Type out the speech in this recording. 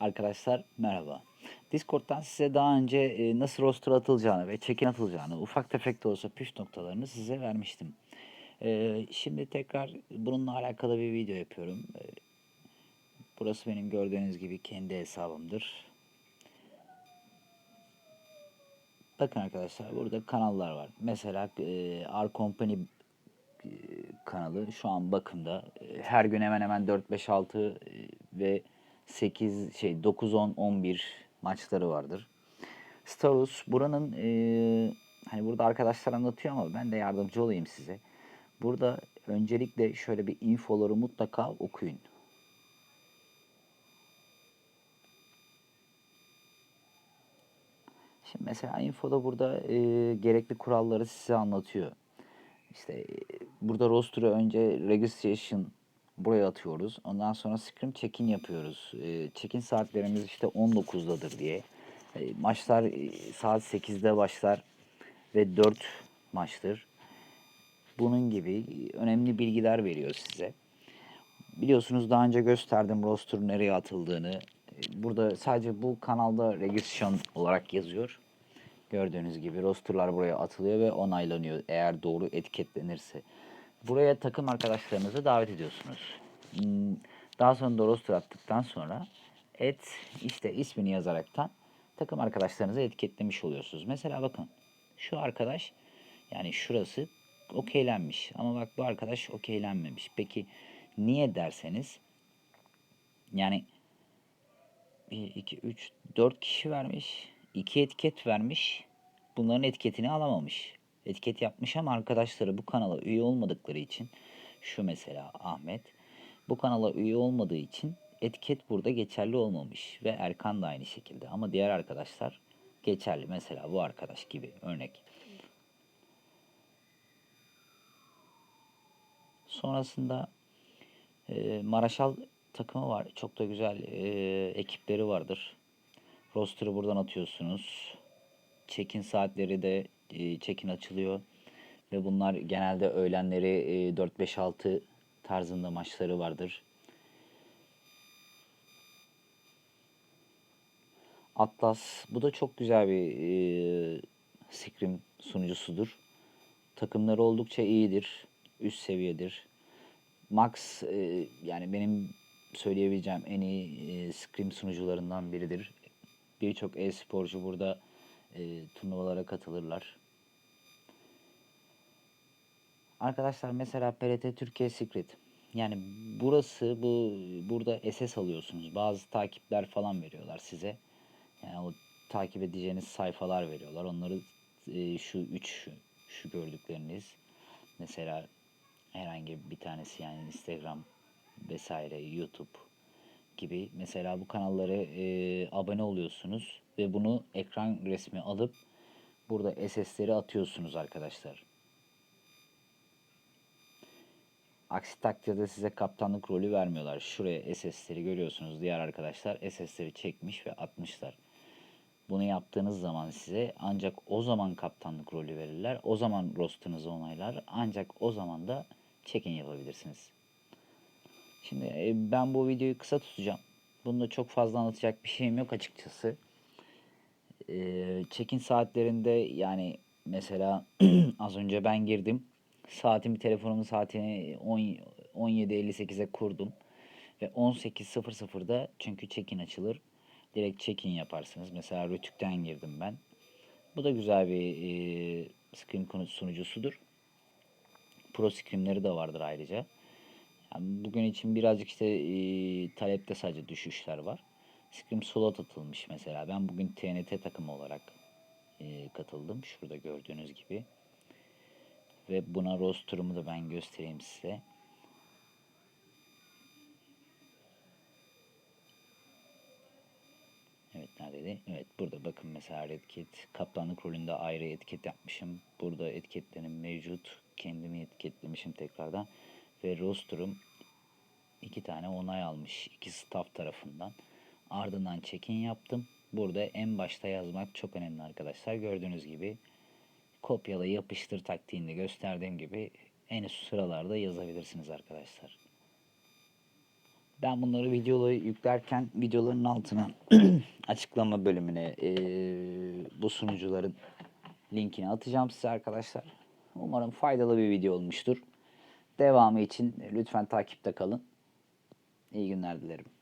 Arkadaşlar merhaba. Discord'dan size daha önce e, nasıl roster atılacağını ve check-in atılacağını ufak tefek de olsa püf noktalarını size vermiştim. E, şimdi tekrar bununla alakalı bir video yapıyorum. E, burası benim gördüğünüz gibi kendi hesabımdır. Bakın arkadaşlar burada kanallar var. Mesela R Company kanalı şu an bakımda. Her gün hemen hemen 4 5 6 e, ve 8 şey 9 10 11 maçları vardır. Starus buranın e, hani burada arkadaşlar anlatıyor ama ben de yardımcı olayım size. Burada öncelikle şöyle bir infoları mutlaka okuyun. Şimdi mesela infoda burada e, gerekli kuralları size anlatıyor. İşte e, burada roster'ı önce registration buraya atıyoruz. Ondan sonra scrim check-in yapıyoruz. E, check-in saatlerimiz işte 19'dadır diye. E, maçlar e, saat 8'de başlar ve 4 maçtır. Bunun gibi önemli bilgiler veriyor size. Biliyorsunuz daha önce gösterdim roster nereye atıldığını. E, Burada sadece bu kanalda registration olarak yazıyor. Gördüğünüz gibi rosterlar buraya atılıyor ve onaylanıyor eğer doğru etiketlenirse. Buraya takım arkadaşlarınızı davet ediyorsunuz. Hmm, Daha sonra da roster attıktan sonra et işte ismini yazaraktan takım arkadaşlarınızı etiketlemiş oluyorsunuz. Mesela bakın şu arkadaş yani şurası okeylenmiş ama bak bu arkadaş okeylenmemiş. Peki niye derseniz yani 1, 2, 3, 4 kişi vermiş. 2 etiket vermiş. Bunların etiketini alamamış. Etiket yapmış ama arkadaşları bu kanala üye olmadıkları için şu mesela Ahmet bu kanala üye olmadığı için etiket burada geçerli olmamış ve Erkan da aynı şekilde ama diğer arkadaşlar geçerli. Mesela bu arkadaş gibi örnek. Sonrasında e, Maraşal takımı var. Çok da güzel e, ekipleri vardır. Roster'ı buradan atıyorsunuz. Check-in saatleri de e, check-in açılıyor. Ve bunlar genelde öğlenleri e, 4-5-6 tarzında maçları vardır. Atlas. Bu da çok güzel bir e, scrim sunucusudur. Takımları oldukça iyidir. Üst seviyedir. Max e, yani benim söyleyebileceğim en iyi e, scrim sunucularından biridir. Birçok e-sporcu burada e, turnuvalara katılırlar. Arkadaşlar mesela PRT Türkiye Secret. Yani burası bu burada SS alıyorsunuz. Bazı takipler falan veriyorlar size. Yani o takip edeceğiniz sayfalar veriyorlar. Onları e, şu üç şu gördükleriniz mesela herhangi bir tanesi yani Instagram vesaire YouTube gibi mesela bu kanallara e, abone oluyorsunuz ve bunu ekran resmi alıp burada SS'leri atıyorsunuz arkadaşlar. Aksi takdirde size kaptanlık rolü vermiyorlar. Şuraya SS'leri görüyorsunuz. Diğer arkadaşlar SS'leri çekmiş ve atmışlar. Bunu yaptığınız zaman size ancak o zaman kaptanlık rolü verirler. O zaman roster'ınızı onaylar. Ancak o zaman da check-in yapabilirsiniz. Şimdi e, ben bu videoyu kısa tutacağım. Bunda çok fazla anlatacak bir şeyim yok açıkçası. E, check-in saatlerinde yani mesela az önce ben girdim. Saatimi telefonumun saatini 10 17.58'e kurdum. Ve 18.00'da çünkü check-in açılır. Direkt check-in yaparsınız. Mesela Rütük'ten girdim ben. Bu da güzel bir e, konu- sunucusudur. Pro screenleri de vardır ayrıca. Yani bugün için birazcık işte e, talepte sadece düşüşler var. Scrim slot atılmış mesela. Ben bugün TNT takımı olarak e, katıldım. Şurada gördüğünüz gibi. Ve buna roster'ımı da ben göstereyim size. Evet neredeydi? Evet burada bakın mesela Red Kit. Kaptanlık rolünde ayrı etiket yapmışım. Burada etiketlerim mevcut. Kendimi etiketlemişim tekrardan. Ve roster'ım iki tane onay almış. iki staff tarafından. Ardından check-in yaptım. Burada en başta yazmak çok önemli arkadaşlar. Gördüğünüz gibi kopyala yapıştır taktiğinde gösterdiğim gibi en üst sıralarda yazabilirsiniz arkadaşlar. Ben bunları videoları yüklerken videoların altına açıklama bölümüne eee, bu sunucuların linkini atacağım size arkadaşlar. Umarım faydalı bir video olmuştur. Devamı için lütfen takipte kalın. İyi günler dilerim.